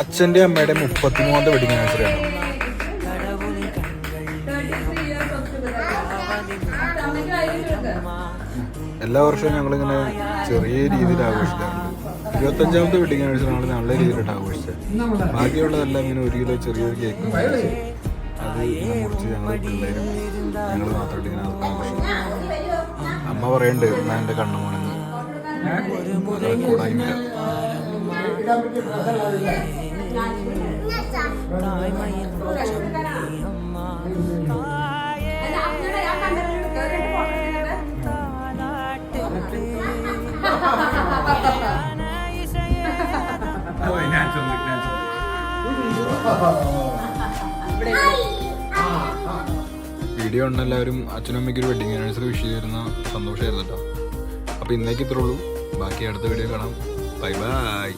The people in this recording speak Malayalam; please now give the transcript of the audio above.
അച്ഛന്റെ അമ്മയുടെ മുപ്പത്തിമൂന്നാമത്തെ വെഡിങ് ആനിവേഴ്സറി ആണ്. എല്ലാ വർഷവും ഞങ്ങളിങ്ങനെ ചെറിയ രീതിയിൽ ആഘോഷിക്കാറുണ്ട്. ഇരുപത്തഞ്ചാമത്തെ വെഡിങ് ആനിവേഴ്സറി ആണ് നല്ല രീതിയിലായിട്ട് ആഘോഷിച്ചത്. ബാക്കിയുള്ളതെല്ലാം ഇങ്ങനെ ഒരു കിലോ ചെറിയൊരു കേക്ക് അത് ഇങ്ങനെ മുറിച്ച് ഞങ്ങൾ പിള്ളേരും ഞങ്ങൾ മാത്രമായിട്ട് ഇങ്ങനെ ആഘോഷിക്കും. അമ്മ പറയണ്ട് എന്നാ. എന്റെ കണ്ണുമോണെന്ന് കൂടായില്ല. വീഡിയോ ഉണ്ട് എല്ലാവരും അച്ഛനും അമ്മയ്ക്ക് ഒരു വെഡിങ് ആനിവേഴ്സറി വിഷ് ചെയ്തിരുന്ന സന്തോഷമായിരുന്നു കേട്ടോ. അപ്പോൾ ഇന്നേക്ക് ഇത്രേ ഉള്ളൂ. ബാക്കി അടുത്ത വീഡിയോ കാണാം. Bye bye